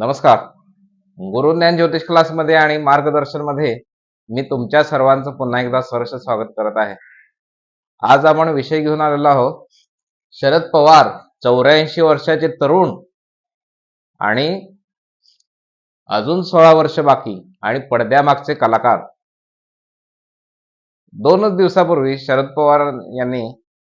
नमस्कार. गुरु ज्ञान ज्योतिष क्लासमध्ये आणि मार्गदर्शनमध्ये मी तुमच्या सर्वांचं पुन्हा एकदा सहर्ष स्वागत करत आहे. आज आपण विषय घेऊन आलेलो आहोत. शरद पवार चौऱ्याऐंशी वर्षाचे तरुण आणि अजून सोळा वर्ष बाकी आणि पडद्यामागचे कलाकार. दोनच दिवसापूर्वी शरद पवार यांनी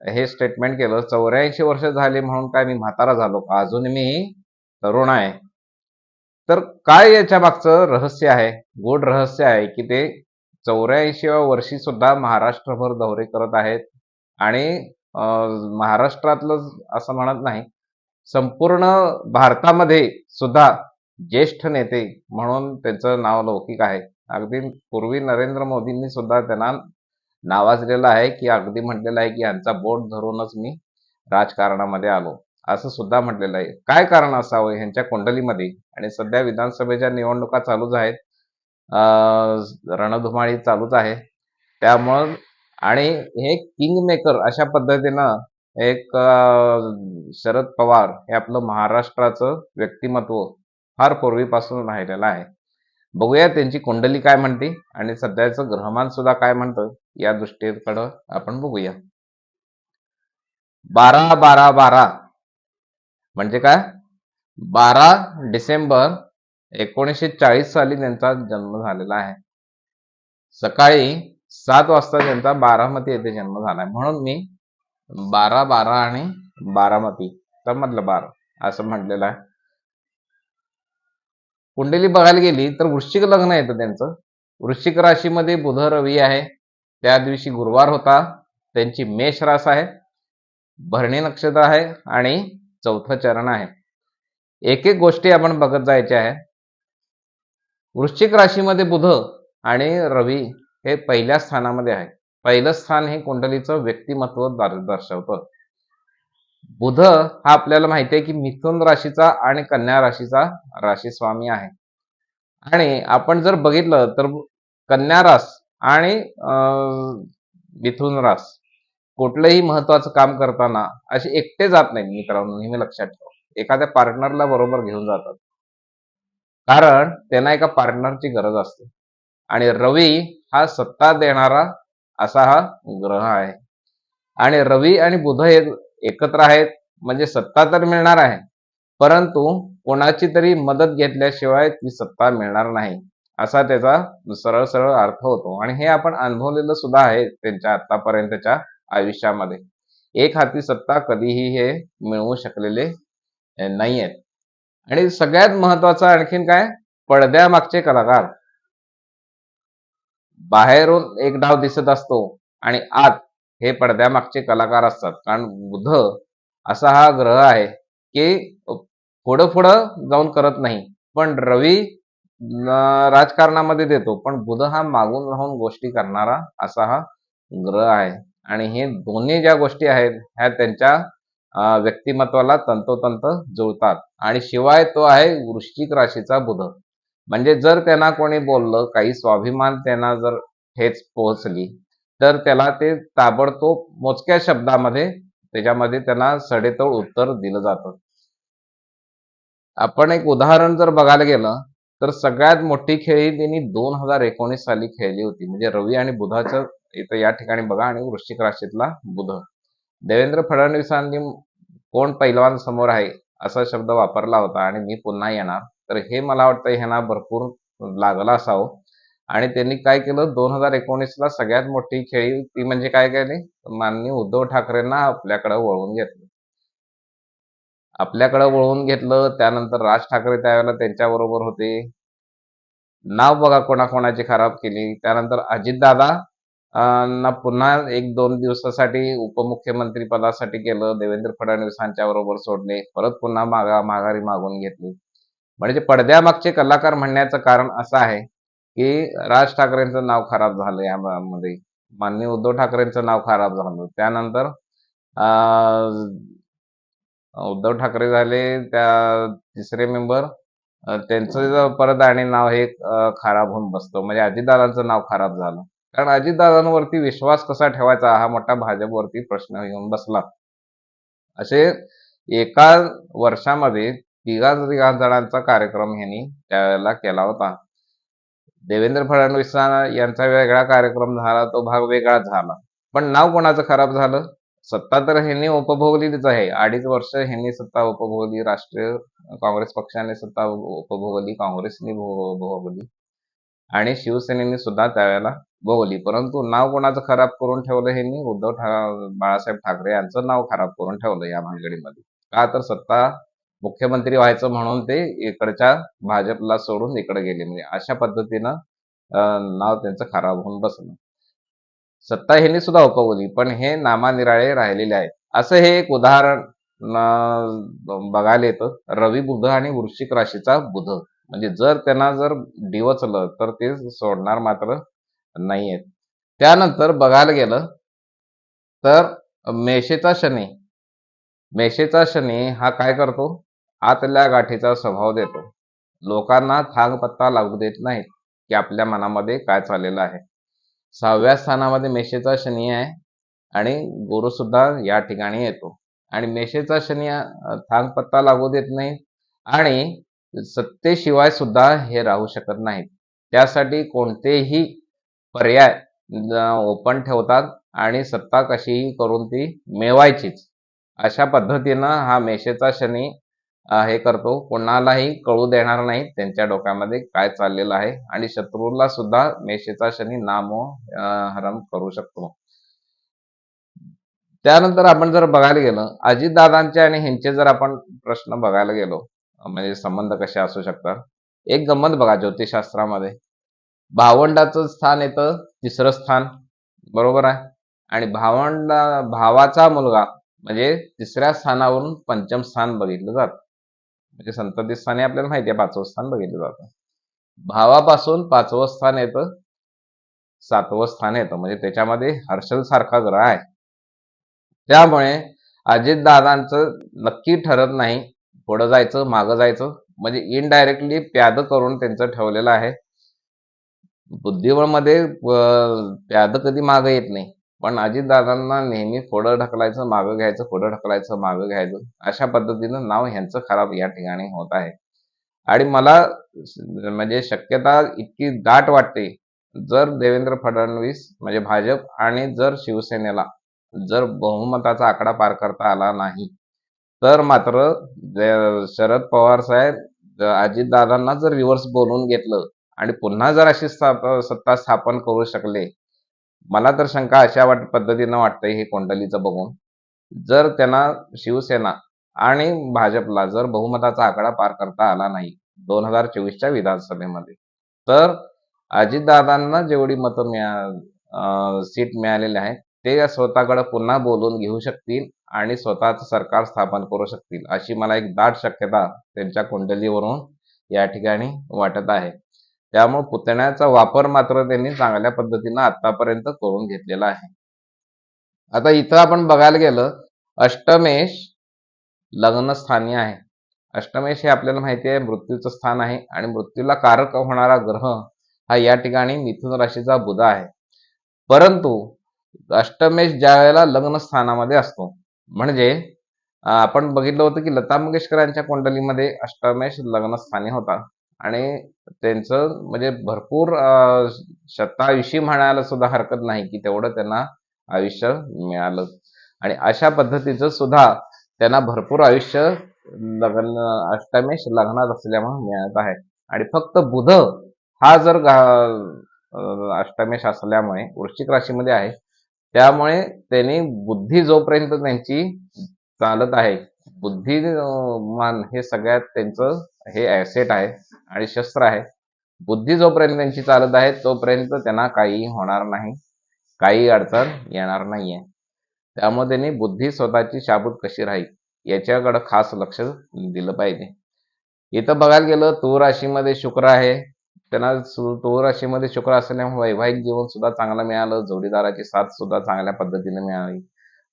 हे स्टेटमेंट केलं चौऱ्याऐंशी वर्ष झाली म्हणून काय मी म्हातारा झालो का? अजून मी तरुण आहे. तर काय याच्या मागचं रहस्य आहे? गोड रहस्य आहे की ते चौऱ्याऐंशीव्या वर्षी सुद्धा महाराष्ट्रभर दौरे करत आहेत आणि महाराष्ट्रातलं असं म्हणत नाही संपूर्ण भारतामध्ये सुद्धा ज्येष्ठ नेते म्हणून त्यांचं नाव लौकिक आहे. अगदी पूर्वी नरेंद्र मोदींनी सुद्धा त्यांना नावाजलेलं आहे की अगदी म्हटलेलं आहे की यांचा बोट धरूनच मी राजकारणामध्ये आलो. असं सुद्धा म्हटलेलं आहे. काय कारण असावं ह्यांच्या कुंडलीमध्ये? आणि सध्या विधानसभेच्या निवडणुका चालूच आहेत. रणधुमाळी चालूच आहे. त्यामुळं आणि हे किंग मेकर अशा पद्धतीनं एक शरद पवार हे आपलं महाराष्ट्राचं व्यक्तिमत्व फार पूर्वीपासून राहिलेलं आहे. बघूया त्यांची कुंडली काय म्हणते आणि सध्याचं ग्रहमान सुद्धा काय म्हणतं या दृष्टीकडं आपण बघूया. बारा बारा बारा म्हणजे काय? बारा डिसेंबर एकोणीसशे चाळीस साली त्यांचा जन्म झालेला आहे. सकाळी सात वाजता त्यांचा बारामती येथे जन्म झालाय म्हणून मी बारा बारा आणि बारामती तर मधलं बारा असं म्हटलेलं आहे. कुंडली बघायला गेली तर वृश्चिक लग्न येतं त्यांचं. वृश्चिक राशीमध्ये बुध रवी आहे. त्या दिवशी गुरुवार होता. त्यांची मेष रास आहे. भरणी नक्षत्र आहे आणि चौथं चरण आहे. एक एक गोष्टी आपण बघत जायच्या आहे. वृश्चिक राशीमध्ये बुध आणि रवी हे पहिल्या स्थानामध्ये आहे. पहिलं स्थान हे कुंडलीचं व्यक्तिमत्व दर्शवतं. बुध हा आपल्याला माहिती आहे की मिथुन राशीचा आणि कन्या राशीचा राशी स्वामी आहे. आणि आपण जर बघितलं तर कन्या रास आणि अं, मिथुन रास कुठलंही महत्वाचं काम करताना असे एकटे जात नाही मित्रांनो नेहमी लक्षात ठेवा. एखाद्या पार्टनरला बरोबर घेऊन जातात. कारण त्यांना एका पार्टनरची गरज असते. आणि रवी हा सत्ता देणारा असा हा ग्रह आहे. आणि रवी आणि बुध हे एकत्र आहेत म्हणजे सत्ता तर मिळणार आहे परंतु कोणाची तरी मदत घेतल्याशिवाय ती सत्ता मिळणार नाही असा त्याचा सरळ सरळ अर्थ होतो. आणि हे आपण अनुभवलेलं सुद्धा आहे त्यांच्या आतापर्यंतच्या आयुष्यामध्ये. एक हाती सत्ता कधीही हे मिळवू शकलेले नाही आहेत आणि सगळ्यात महत्वाचं आणखीन काय? पडद्यामागचे कलाकार. बाहेरून एक डाव दिसत असतो आणि आत हे पडद्यामागचे कलाकार असतात. कारण बुध असा हा ग्रह आहे की पुढं पुढं जाऊन करत नाही. पण रवी राजकारणामध्ये देतो. पण बुध हा मागून राहून गोष्टी करणारा असा हा ग्रह आहे. आणि हे दोन्ही ज्या गोष्टी आहेत ह्या त्यांच्या व्यक्तिमत्वाला तंतोतंत जुळतात. आणि शिवाय तो आहे वृश्चिक राशीचा बुध. म्हणजे जर त्यांना कोणी बोललं काही स्वाभिमान त्यांना जर ठेच पोहोचली तर त्याला ते ताबडतोब मोजक्या शब्दामध्ये त्याच्यामध्ये त्यांना सडेतोड उत्तर दिलं जातं. आपण एक उदाहरण जर बघायला गेलं तर सगळ्यात मोठी खेळी त्यांनी दोन हजार एकोणीस साली खेळली होती. म्हणजे रवी आणि बुधाचं इथं या ठिकाणी बघा आणि वृश्चिक राशीतला बुध. देवेंद्र फडणवीसांनी कोण पैलवान समोर आहे असा शब्द वापरला होता आणि मी पुन्हा येणार. तर हे मला वाटतं ह्यांना भरपूर लागला असावं. आणि त्यांनी काय केलं? दोन हजार एकोणीसला सगळ्यात मोठी खेळी ती म्हणजे काय केली? माननीय उद्धव ठाकरेंना आपल्याकडे वळवून घेतलं. आपल्याकडे वळवून घेतलं त्यानंतर राज ठाकरे त्यावेळेला त्यांच्याबरोबर होते. नाव बघा कोणाकोणाची खराब केली. त्यानंतर अजितदादा ना पुन्हा एक दोन दिवसासाठी उपमुख्यमंत्री पदासाठी गेलं देवेंद्र फडणवीसांच्या बरोबर सोडले परत पुन्हा मागा माघारी मागून घेतली. म्हणजे पडद्यामागचे कलाकार म्हणण्याचं कारण असं आहे की राज ठाकरेंचं नाव खराब झालं यामध्ये. माननीय उद्धव ठाकरेंचं नाव खराब झालं. त्यानंतर उद्धव ठाकरे झाले त्या तिसरे मेंबर त्यांचं परत आणि नाव हे खराब होऊन बसतं. म्हणजे अजितदादांचं नाव खराब झालं. कारण अजितदादांवरती विश्वास कसा ठेवायचा हा मोठा भाजपवरती प्रश्न येऊन बसला. असे एका वर्षामध्ये तिघा तिघा जणांचा कार्यक्रम ह्यांनी त्यावेळेला केला होता. देवेंद्र फडणवीस यांचा वेगळा कार्यक्रम झाला तो भाग वेगळा झाला. पण नाव कोणाचं खराब झालं? सत्ता तर ह्यांनी उपभोगलीच आहे. अडीच वर्ष ह्यांनी सत्ता उपभोगली राष्ट्रीय काँग्रेस पक्षाने सत्ता उपभोगली काँग्रेसने भोगली. आणि शिवसेनेने सुद्धा त्यावेळेला भोगली परंतु नाव कोणाचं खराब करून ठेवलं ह्यांनी उद्धव ठा बाळासाहेब ठाकरे यांचं नाव खराब करून ठेवलं या भानगडीमध्ये. का तर सत्ता मुख्यमंत्री व्हायचं म्हणून ते इकडच्या भाजपला सोडून इकडे गेले. म्हणजे अशा पद्धतीनं अं, नाव त्यांचं खराब होऊन बसलं. सत्ता ह्यांनी सुद्धा उपवली पण हे नामानिराळे राहिलेले आहेत. असं हे एक उदाहरण अं, बघायला येतं. रवी बुध आणि वृश्चिक राशीचा बुध. म्हणजे जर त्यांना जर डिवचलं तर ते सोडणार मात्र नाही आहेत त्यानंतर बघायला गेलं तर मेषेचा शनी मेषेचा शनी हा काय करतो? आतल्या गाठीचा स्वभाव देतो. लोकांना थांग पत्ता लागू देत नाहीत की आपल्या मनामध्ये काय चाललेलं आहे. सहाव्या स्थानामध्ये मेषेचा शनी आहे आणि गुरु सुद्धा या ठिकाणी येतो. आणि मेषेचा शनी थांग पत्ता लागू देत नाही आणि सत्तेशिवाय सुद्धा हे राहू शकत नाहीत. त्यासाठी कोणतेही पर्याय ओपन ठेवतात आणि सत्ता कशीही करून ती मिळवायचीच. अशा पद्धतीनं हा मेषेचा शनी हे करतो. कोणालाही कळू देणार नाही त्यांच्या डोक्यामध्ये काय चाललेलं आहे आणि शत्रूला सुद्धा मेषेचा शनी नामो हरम हरण करू शकतो. त्यानंतर आपण जर बघायला गेलो अजितदादांचे आणि ह्यांचे जर आपण प्रश्न बघायला गेलो म्हणजे संबंध कसे असू शकतात? एक गंमत बघा ज्योतिषशास्त्रामध्ये. भावंडाचं स्थान येतं तिसरं स्थान. बरोबर आहे? आणि भावंडा भावाचा मुलगा म्हणजे तिसऱ्या स्थानावरून पंचम स्थान बघितलं जातं. म्हणजे संतती स्थानी आपल्याला माहिती आहे पाचवं स्थान बघितलं जातं. भावापासून पाचवं स्थान येतं सातवं स्थान येतं. म्हणजे त्याच्यामध्ये हर्षल सारखा ग्रह आहे. त्यामुळे अजितदादांचं नक्की ठरत नाही पुढं जायचं मागं जायचं. म्हणजे इनडायरेक्टली प्याद करून त्यांचं ठेवलेलं आहे. बुद्धिबळमध्ये अं, प्याद कधी मागं येत नाही. पण अजितदादांना नेहमी पुढं ढकलायचं मागं घ्यायचं पुढं ढकलायचं मागं घ्यायचं अशा पद्धतीनं नाव ह्यांचं खराब या ठिकाणी होत आहे. आणि मला म्हणजे शक्यता इतकी दाट वाटते जर देवेंद्र फडणवीस म्हणजे भाजप आणि जर शिवसेनेला जर बहुमताचा आकडा पार करता आला नाही तर मात्र शरद पवार साहेब अजितदादांना जर रिव्हर्स बोलून घेतलं आणि पुन्हा जर अशी सत्ता स्थापन करू शकले मला तर शंका अशा वाट पद्धतीनं वाटतंय हे कोंडलीचं बघून. जर त्यांना शिवसेना आणि भाजपला जर बहुमताचा आकडा पार करता आला नाही दोन हजार चोवीसच्या विधानसभेमध्ये तर अजितदादांना जेवढी मतं मिळा सीट मिळालेली आहेत ते स्वतःकडे पुन्हा बोलून घेऊ शकतील आणि स्वतःच सरकार स्थापन करू शकतील अशी मला एक दाट शक्यता त्यांच्या कुंडलीवरून या ठिकाणी वाटत आहे. त्यामुळे पुतण्याचा वापर मात्र त्यांनी चांगल्या पद्धतीनं आतापर्यंत करून घेतलेला आहे. आता इथं आपण बघायला गेलं अष्टमेश लग्नस्थानी आहे. अष्टमेश हे आपल्याला माहिती आहे मृत्यूचं स्थान आहे आणि मृत्यूला कारक होणारा ग्रह हा या ठिकाणी मिथुन राशीचा बुध आहे. परंतु अष्टमेश ज्या वेळेला लग्न स्थानामध्ये असतो म्हणजे आपण बघितलं होतं की लता मंगेशकरांच्या कुंडलीमध्ये अष्टमेश लग्नस्थानी होता. आणि त्यांचं म्हणजे भरपूर अं, शतायुषी म्हणायला सुद्धा हरकत नाही की तेवढं त्यांना आयुष्य मिळालं. आणि अशा पद्धतीचं सुद्धा त्यांना भरपूर आयुष्य लग्न अष्टमेश लग्नात असल्यामुळे मिळत आहे. आणि फक्त बुध हा जर अष्टमेश असल्यामुळे वृश्चिक राशीमध्ये आहे त्यामुळे त्यांनी बुद्धी जोपर्यंत त्यांची चालत आहे बुद्धी मान हे सगळ्यात त्यांचं हे ॲसेट आहे आणि शस्त्र आहे. बुद्धी जोपर्यंत त्यांची चालत आहे तोपर्यंत त्यांना काही होणार नाही. काही अडचण येणार नाहीये. त्यामुळे त्यांनी बुद्धी स्वतःची शाबूत कशी राहील याच्याकडे खास लक्ष दिलं पाहिजे. इथं बघायला गेलं तूर राशीमध्ये शुक्र आहे. त्यांना सु- तूर राशीमध्ये शुक्र असल्यामुळे वैवाहिक जीवन सुद्धा चांगलं मिळालं. जोडीदाराची साथ सुद्धा चांगल्या पद्धतीने मिळाली.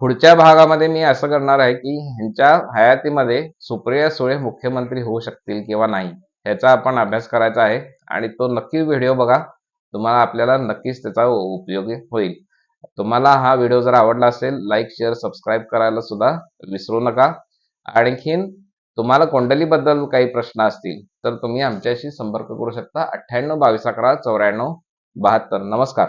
पुढच्या भागामध्ये मी असं करणार आहे की ह्यांच्या हयातीमध्ये सुप्रिया सुळे मुख्यमंत्री होऊ शकतील किंवा नाही ह्याचा आपण अभ्यास करायचा आहे आणि तो नक्की व्हिडिओ बघा तुम्हाला आपल्याला नक्कीच त्याचा उपयोगी होईल. तुम्हाला हा व्हिडिओ जर आवडला असेल लाईक शेअर सबस्क्राईब करायला सुद्धा विसरू नका. आणखीन तुम्हाला कोंडलीबद्दल काही प्रश्न असतील तर तुम्ही आमच्याशी संपर्क करू शकता. अठ्ठ्याण्णव बावीस अकरा चौऱ्याण्णव बहात्तर. नमस्कार.